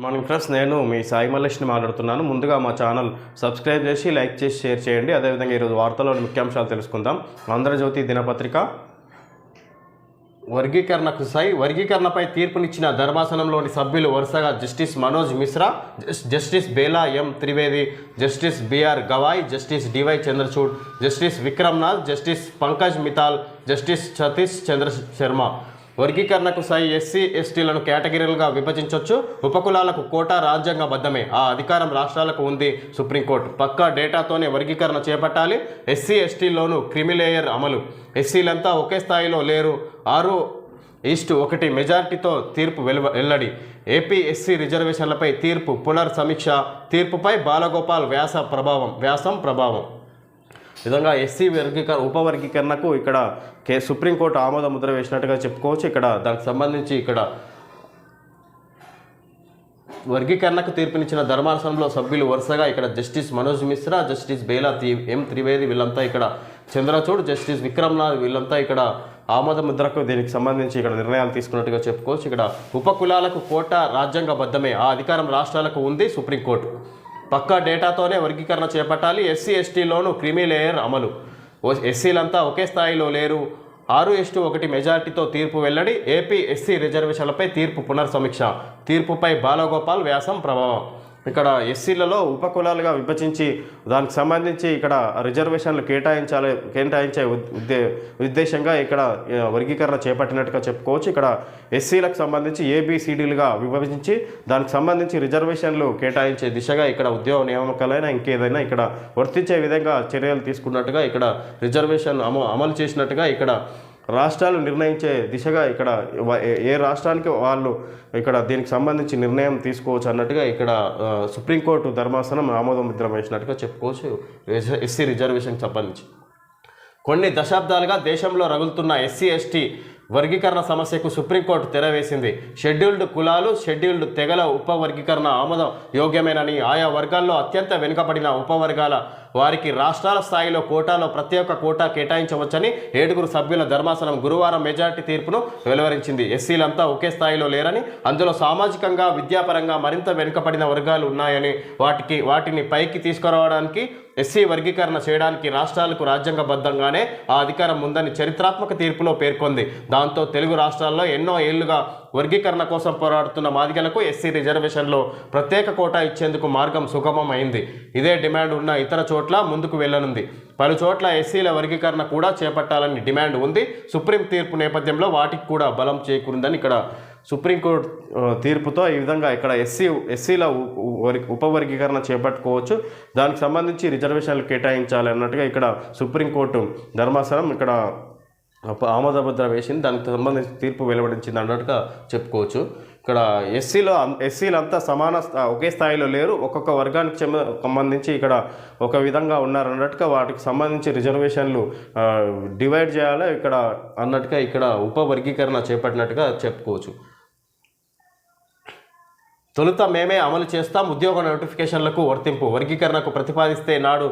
Morning friends నేను మీ సాయి మల్లేష్ని మాట్లాడుతున్నాను. ముందుగా మా ఛానల్ సబ్స్క్రైబ్ చేసి లైక్ చేసి షేర్ చేయండి. అదేవిధంగా ఈరోజు వార్తల్లోని ముఖ్యాంశాలు తెలుసుకుందాం. ఆంధ్రజ్యోతి దినపత్రిక. వర్గీకరణకు సై వర్గీకరణపై తీర్పునిచ్చిన ధర్మాసనంలోని సభ్యులు వరుసగా justice Manoj Mishra just- justice Bela M Trivedi justice BR Gavai justice DY Chandrachud justice Vikram Nath justice Pankaj Mithal justice Satish Chandra Sharma. వర్గీకరణకు సై ఎస్సీ ఎస్టీలను కేటగిరీలుగా విభజించవచ్చు ఉపకులాలకు కోటా రాజ్యాంగబద్ధమే. ఆ అధికారం రాష్ట్రాలకు ఉంది. సుప్రీంకోర్టు పక్కా డేటాతోనే వర్గీకరణ చేపట్టాలి. ఎస్సీ ఎస్టీలోను క్రిమిలేయర్ అమలు. ఎస్సీలంతా ఒకే స్థాయిలో లేరు. ఆరు ఈస్ట్ ఒకటి మెజారిటీతో తీర్పు వెలువ వెల్లడి. ఏపీ ఎస్సీ రిజర్వేషన్లపై తీర్పు పునర్ సమీక్ష తీర్పుపై బాలగోపాల్ వ్యాస ప్రభావం వ్యాసం ప్రభావం. విధంగా ఎస్సీ వర్గీకరణ ఉపవర్గీకరణకు ఇక్కడ కే సుప్రీంకోర్టు ఆమోద ముద్ర వేసినట్టుగా చెప్పుకోవచ్చు. ఇక్కడ దానికి సంబంధించి ఇక్కడ వర్గీకరణకు తీర్పునిచ్చిన ధర్మాసనంలో సభ్యులు వరుసగా ఇక్కడ justice Manoj Mishra justice Bela M Trivedi వీళ్ళంతా ఇక్కడ చంద్రచూడ్ జస్టిస్ విక్రమ్నాథ్ వీళ్ళంతా ఇక్కడ ఆమోద ముద్రకు దీనికి సంబంధించి ఇక్కడ నిర్ణయాలు తీసుకున్నట్టుగా చెప్పుకోవచ్చు. ఇక్కడ ఉపకులాలకు కోట రాజ్యాంగబద్ధమే ఆ అధికారం రాష్ట్రాలకు ఉంది సుప్రీంకోర్టు. పక్కా డేటాతోనే వర్గీకరణ చేపట్టాలి. ఎస్సీ ఎస్టీలోనూ క్రిమి లేయర్ అమలు. ఓ- ఎస్సీలంతా ఒకే స్థాయిలో లేరు. ఆరు ఎస్టు ఒకటి మెజార్టీతో తీర్పు వెల్లడి. ఏపీ ఎస్సీ రిజర్వేషన్లపై తీర్పు పునర్సమీక్ష. తీర్పుపై బాలగోపాల్ వ్యాసం ప్రభావం. ఇక్కడ ఎస్సీలలో ఉపకులాలుగా విభజించి దానికి సంబంధించి ఇక్కడ రిజర్వేషన్లు కేటాయించాలి కేటాయించే ఉద్- ఉద్దే ఉద్దేశంగా ఇక్కడ వర్గీకరణ చేపట్టినట్టుగా చెప్పుకోవచ్చు. ఇక్కడ ఎస్సీలకు సంబంధించి ఏబిసిడీలుగా విభజించి దానికి సంబంధించి రిజర్వేషన్లు కేటాయించే దిశగా ఇక్కడ ఉద్యోగ నియామకాలైనా ఇంకేదైనా ఇక్కడ వర్తించే విధంగా చర్యలు తీసుకున్నట్టుగా ఇక్కడ రిజర్వేషన్ అమ అమలు చేసినట్టుగా ఇక్కడ రాష్ట్రాలు నిర్ణయించే దిశగా ఇక్కడ ఏ- రాష్ట్రానికి వాళ్ళు ఇక్కడ దీనికి సంబంధించి నిర్ణయం తీసుకోవచ్చు అన్నట్టుగా ఇక్కడ సుప్రీంకోర్టు ధర్మాసనం ఆమోద ముద్ర వేసినట్టుగా చెప్పుకోవచ్చు ఎస్సీ రిజర్వేషన్కి సంబంధించి. కొన్ని దశాబ్దాలుగా దేశంలో రగులుతున్న ఎస్సీ ఎస్టీ వర్గీకరణ సమస్యకు సుప్రీంకోర్టు తెరవేసింది. షెడ్యూల్డ్ కులాలు షెడ్యూల్డ్ తెగల ఉపవర్గీకరణ ఆమోదం యోగ్యమేనని ఆయా వర్గాల్లో అత్యంత వెనుకబడిన ఉపవర్గాల వారికి రాష్ట్రాల స్థాయిలో కోటాలో ప్రత్యేక కోటా కేటాయించవచ్చని ఏడుగురు సభ్యుల ధర్మాసనం గురువారం మెజార్టీ తీర్పును వెలువరించింది. ఎస్సీలంతా ఒకే స్థాయిలో లేరని అందులో సామాజికంగా విద్యాపరంగా మరింత వెనుకబడిన వర్గాలు ఉన్నాయని వాటికి వాటిని పైకి తీసుకురావడానికి ఎస్సీ వర్గీకరణ చేయడానికి రాష్ట్రాలకు రాజ్యాంగబద్ధంగానే ఆ అధికారం ఉందని చరిత్రాత్మక తీర్పులో పేర్కొంది. దాంతో తెలుగు రాష్ట్రాల్లో ఎన్నో ఏళ్ళుగా వర్గీకరణ కోసం పోరాడుతున్న మాదిగలకు ఎస్సీ రిజర్వేషన్లో ప్రత్యేక కోటా ఇచ్చేందుకు మార్గం సుగమం అయింది ఇదే డిమాండ్ ఉన్న ఇతర చోట్ల ముందుకు వెళ్ళనుంది. పలు చోట్ల ఎస్సీల వర్గీకరణ కూడా చేపట్టాలని డిమాండ్ ఉంది. సుప్రీం తీర్పు నేపథ్యంలో వాటికి కూడా బలం చేకూరిందని ఇక్కడ సుప్రీంకోర్టు తీర్పుతో ఈ విధంగా ఇక్కడ ఎస్సీ ఎస్సీల ఉపవర్గీకరణ చేపట్టుకోవచ్చు. దానికి సంబంధించి రిజర్వేషన్లు కేటాయించాలి అన్నట్టుగా ఇక్కడ సుప్రీంకోర్టు ధర్మాసనం ఇక్కడ ఆమోదముద్ర వేసింది. దానికి సంబంధించి తీర్పు వెలువడించింది అన్నట్టుగా చెప్పుకోవచ్చు. ఇక్కడ ఎస్సీలో ఎస్సీలు అంతా సమాన ఒకే స్థాయిలో లేరు. ఒక్కొక్క వర్గానికి సంబంధించి ఇక్కడ ఒక విధంగా ఉన్నారు అన్నట్టుగా వాటికి సంబంధించి రిజర్వేషన్లు డివైడ్ చేయాలి ఇక్కడ అన్నట్టుగా ఇక్కడ ఉపవర్గీకరణ చేపట్టినట్టుగా చెప్పుకోవచ్చు. తొలుత మేమే అమలు చేస్తాం. ఉద్యోగ నోటిఫికేషన్లకు వర్తింపు. వర్గీకరణకు ప్రతిపాదిస్తే నాడు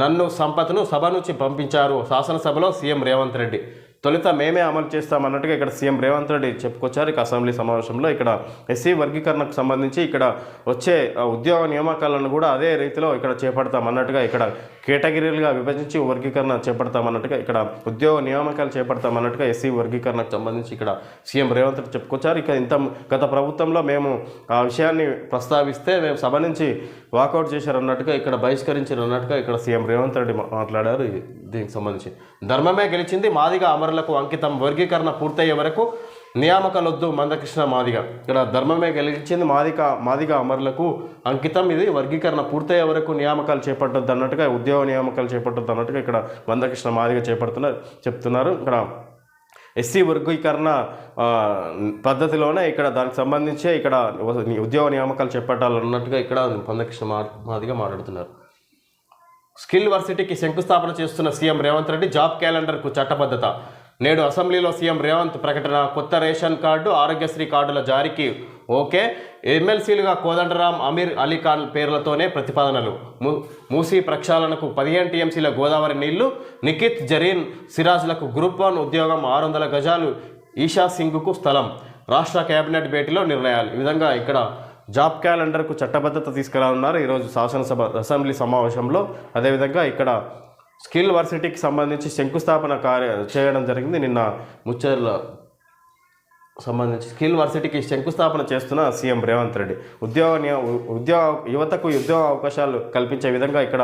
నన్ను సంపత్ను సభ నుంచి పంపించారు. శాసనసభలో సీఎం రేవంత్ రెడ్డి. తొలుత మేమే అమలు చేస్తాం అన్నట్టుగా ఇక్కడ సీఎం రేవంత్ రెడ్డి చెప్పుకొచ్చారు. ఇక అసెంబ్లీ సమావేశంలో ఇక్కడ ఎస్సీ వర్గీకరణకు సంబంధించి ఇక్కడ వచ్చే ఉద్యోగ నియామకాలను కూడా అదే రీతిలో ఇక్కడ చేపడతాం అన్నట్టుగా ఇక్కడ కేటగిరీలుగా విభజించి వర్గీకరణ చేపడతాం అన్నట్టుగా ఇక్కడ ఉద్యోగ నియామకాలు చేపడతాం అన్నట్టుగా ఎస్సీ వర్గీకరణకు సంబంధించి ఇక్కడ సీఎం రేవంత్ రెడ్డి చెప్పుకొచ్చారు. ఇక ఇంత గత ప్రభుత్వంలో మేము ఆ విషయాన్ని ప్రస్తావిస్తే మేము సభ నుంచి వాకౌట్ చేశారు అన్నట్టుగా ఇక్కడ బహిష్కరించారు అన్నట్టుగా ఇక్కడ సీఎం రేవంత్ రెడ్డి మాట్లాడారు. దీనికి సంబంధించి ధర్మమే గెలిచింది మాదిగా అమరులకు అంకితం వర్గీకరణ పూర్తయ్యే వరకు నియామకాలొద్దు మందకృష్ణ మాదిగ. ఇక్కడ ధర్మమే గెలిచింది మాదిక మాదిగ అమరులకు అంకితం. ఇది వర్గీకరణ పూర్తయ్యే వరకు నియామకాలు చేపట్టొద్దు అన్నట్టుగా ఉద్యోగ నియామకాలు చేపట్టద్దు అన్నట్టుగా ఇక్కడ మందకృష్ణ మాదిగ చేపడుతున్నారు చెప్తున్నారు. ఇక్కడ ఎస్సీ వర్గీకరణ పద్ధతిలోనే ఇక్కడ దానికి సంబంధించి ఇక్కడ ఉద్యోగ నియామకాలు చేపట్టాలన్నట్టుగా ఇక్కడ మందకృష్ణ మా మాదిగా మాట్లాడుతున్నారు. స్కిల్ వర్సిటీకి శంకుస్థాపన చేస్తున్న సీఎం రేవంత్ రెడ్డి జాబ్ క్యాలెండర్కు చట్టబద్ధత. నేడు అసెంబ్లీలో సీఎం రేవంత్ ప్రకటన కొత్త రేషన్ కార్డు ఆరోగ్యశ్రీ కార్డుల జారీకి ఓకే. ఎమ్మెల్సీలుగా కోదండరాం అమీర్ అలీ ఖాన్ పేర్లతోనే ప్రతిపాదనలు. మూసీ ప్రక్షాళనకు పదిహేను టీఎంసీల గోదావరి నీళ్ళు నిఖిత్ జరీన్ సిరాజ్లకు గ్రూప్ వన్ ఉద్యోగం ఆరు వందల గజాలు ఈషా సింగ్కు స్థలం. రాష్ట్ర కేబినెట్ భేటీలో నిర్ణయాలు. ఈ విధంగా ఇక్కడ జాబ్ క్యాలెండర్కు చట్టబద్ధత తీసుకురానున్నారు. ఈరోజు శాసనసభ అసెంబ్లీ సమావేశంలో అదేవిధంగా ఇక్కడ స్కిల్ వర్సిటీకి సంబంధించి శంకుస్థాపన కార్య చేయడం జరిగింది. నిన్న ముచ్చర్ల సంబంధించి స్కిల్ వర్సిటీకి శంకుస్థాపన చేస్తున్న సీఎం రేవంత్ రెడ్డి. ఉద్యోగ ఉద్యోగ యువతకు ఉద్యోగ అవకాశాలు కల్పించే విధంగా ఇక్కడ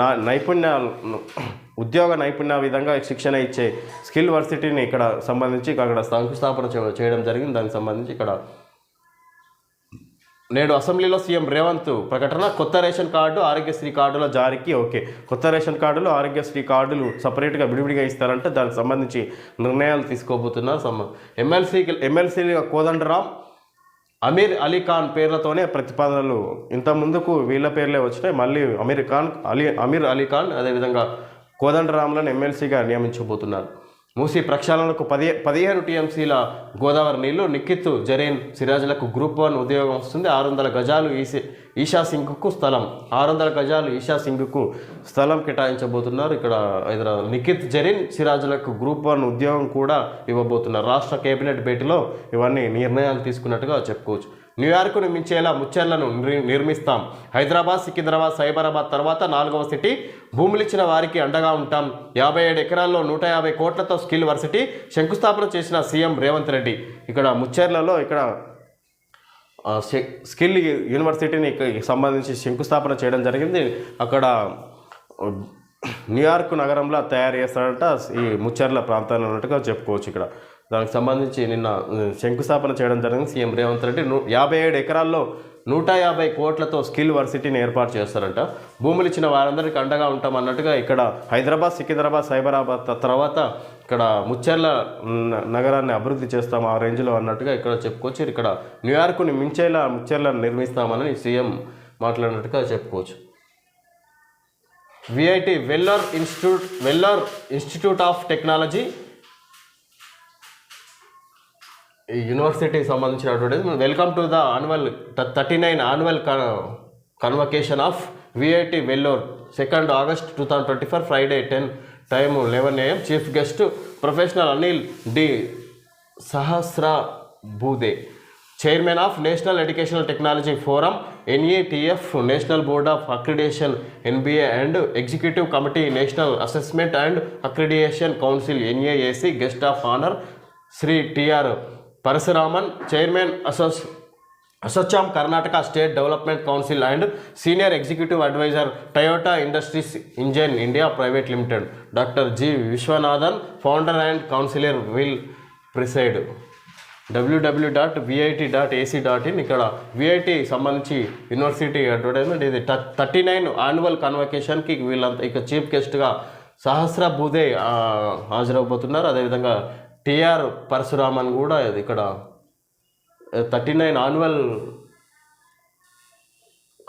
నా నైపుణ్యాలు ఉద్యోగ నైపుణ్య విధంగా శిక్షణ ఇచ్చే స్కిల్ వర్సిటీని ఇక్కడ సంబంధించి అక్కడ శంకుస్థాపన చేయడం జరిగింది. దానికి సంబంధించి ఇక్కడ నేడు అసెంబ్లీలో సీఎం రేవంత్ ప్రకటన కొత్త రేషన్ కార్డు ఆరోగ్యశ్రీ కార్డుల జారీకి ఓకే. కొత్త రేషన్ కార్డులు ఆరోగ్యశ్రీ కార్డులు సపరేట్గా విడివిడిగా ఇస్తారంటే దానికి సంబంధించి నిర్ణయాలు తీసుకోబోతున్నారు సమ్మ ఎమ్మెల్సీ ఎమ్మెల్సీ కోదండరామ్ అమీర్ అలీ ఖాన్ పేర్లతోనే ప్రతిపాదనలు. ఇంత ముందుకు వీళ్ళ పేర్లే వచ్చినాయి మళ్ళీ అమీర్ ఖాన్ అలీ అమీర్ అలీ ఖాన్ అదేవిధంగా కోదండరామ్లను ఎమ్మెల్సీగా నియమించబోతున్నారు. మూసీ ప్రక్షాళనకు పది పదిహేను టీఎంసీల గోదావరి నీళ్ళు నిఖిత్ జరేన్ సిరాజ్లకు గ్రూప్ వన్ ఉద్యోగం వస్తుంది. ఆరు వందల గజాలు ఈసీ ఈషా సింగ్కు స్థలం. ఆరు వందల గజాలు ఈషా సింగ్కు స్థలం కేటాయించబోతున్నారు. ఇక్కడ హైదరాబాద్ నిఖిత్ జరీన్ సిరాజులకు గ్రూప్ వన్ ఉద్యోగం కూడా ఇవ్వబోతున్నారు. రాష్ట్ర కేబినెట్ భేటీలో ఇవన్నీ నిర్ణయాలు తీసుకున్నట్టుగా చెప్పుకోవచ్చు. న్యూయార్క్ను మించేలా ముచ్చర్లను నిర్- నిర్మిస్తాం. హైదరాబాద్ సికింద్రాబాద్ సైబరాబాద్ తర్వాత నాలుగవ సిటీ. భూములు ఇచ్చిన వారికి అండగా ఉంటాం. యాభై ఏడు ఎకరాల్లో నూట యాభై కోట్లతో స్కిల్ వర్సిటీ శంకుస్థాపన చేసిన సీఎం రేవంత్ రెడ్డి. ఇక్కడ ముచ్చెర్లలో ఇక్కడ స్కిల్ యూనివర్సిటీని సంబంధించి శంకుస్థాపన చేయడం జరిగింది. అక్కడ న్యూయార్క్ నగరంలో తయారు చేస్తారంట ఈ ముచ్చర్ల ప్రాంతాన్ని ఉన్నట్టుగా చెప్పుకోవచ్చు ఇక్కడ. దానికి సంబంధించి నిన్న శంకుస్థాపన చేయడం జరిగింది. సీఎం రేవంత్ రెడ్డి నూ యాభై ఏడు ఎకరాల్లో నూట యాభై కోట్లతో స్కిల్ వర్సిటీని ఏర్పాటు చేస్తారంట. భూములు ఇచ్చిన వారందరికీ అండగా ఉంటాం అన్నట్టుగా ఇక్కడ హైదరాబాద్ సికింద్రాబాద్ సైబరాబాద్ తర్వాత ఇక్కడ ముచ్చెర్ల నగరాన్ని అభివృద్ధి చేస్తాం ఆ రేంజ్లో అన్నట్టుగా ఇక్కడ చెప్పుకోవచ్చు. ఇక్కడ న్యూయార్క్ని మించేలా ముచ్చెర్లను నిర్మిస్తామని సీఎం మాట్లాడినట్టుగా చెప్పుకోవచ్చు. VIT Vellore institute Vellore institute of technology యూనివర్సిటీకి సంబంధించిన welcome to the annual thirty nine annual convocation of VIT Vellore second August two thousand twenty four Friday ten time eleven AM chief guest professional Anil D Sahasrabudhe chairman of national educational technology forum NATF national board of accreditation NBA and executive committee national assessment and accreditation council NAAC guest of honour Shri TR Parasuraman chairman అసోస్ ASSOCHAM Karnataka state development council and senior executive advisor Toyota industries engine India private limited. Doctor G Viswanathan founder and councillor will preside. WW dot VIT dot AC dot in ఇక్కడ VIT సంబంధించి university advertisement ఇది thirty nine annual కన్వకేషన్కి వీళ్ళంతా ఇక chief గెస్ట్గా సహస్ర బూదే హాజరవబోతున్నారు. అదేవిధంగా TR Parasuraman కూడా ఇక్కడ థర్టీ నైన్ ఆన్యువల్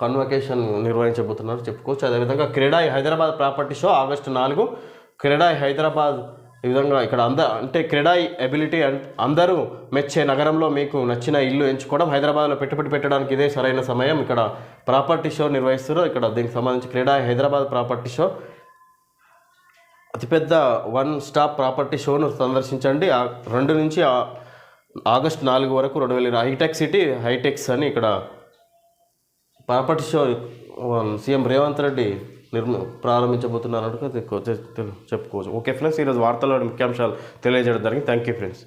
కన్వకేషన్ నిర్వహించబోతున్నారు చెప్పుకోవచ్చు. అదేవిధంగా CREDAI Hyderabad property show August నాలుగు. క్రీడాయి హైదరాబాద్ ఈ విధంగా ఇక్కడ అంద అంటే క్రీడాయి ఎబిలిటీ అండ్ అందరూ మెచ్చే నగరంలో మీకు నచ్చిన ఇల్లు ఎంచుకోవడం హైదరాబాద్లో పెట్టుబడి పెట్టడానికి ఇదే సరైన సమయం ఇక్కడ ప్రాపర్టీ షో నిర్వహిస్తున్నారు. ఇక్కడ దీనికి సంబంధించి క్రీడాయి హైదరాబాద్ ప్రాపర్టీ షో అతిపెద్ద వన్ స్టాప్ ప్రాపర్టీ షోను సందర్శించండి. రెండు నుంచి ఆగస్ట్ నాలుగు వరకు రెండు వేల హైటెక్ సిటీ హైటెక్స్ అని ఇక్కడ property show CM Revanth Reddy Nirma ప్రారంభించబోతున్నారు. చెప్పుకోవచ్చు. ఓకే ఫ్రెండ్స్ ఈరోజు వార్తల్లో ముఖ్యాంశాలు తెలియజేయడం జరిగింది. Thank you friends.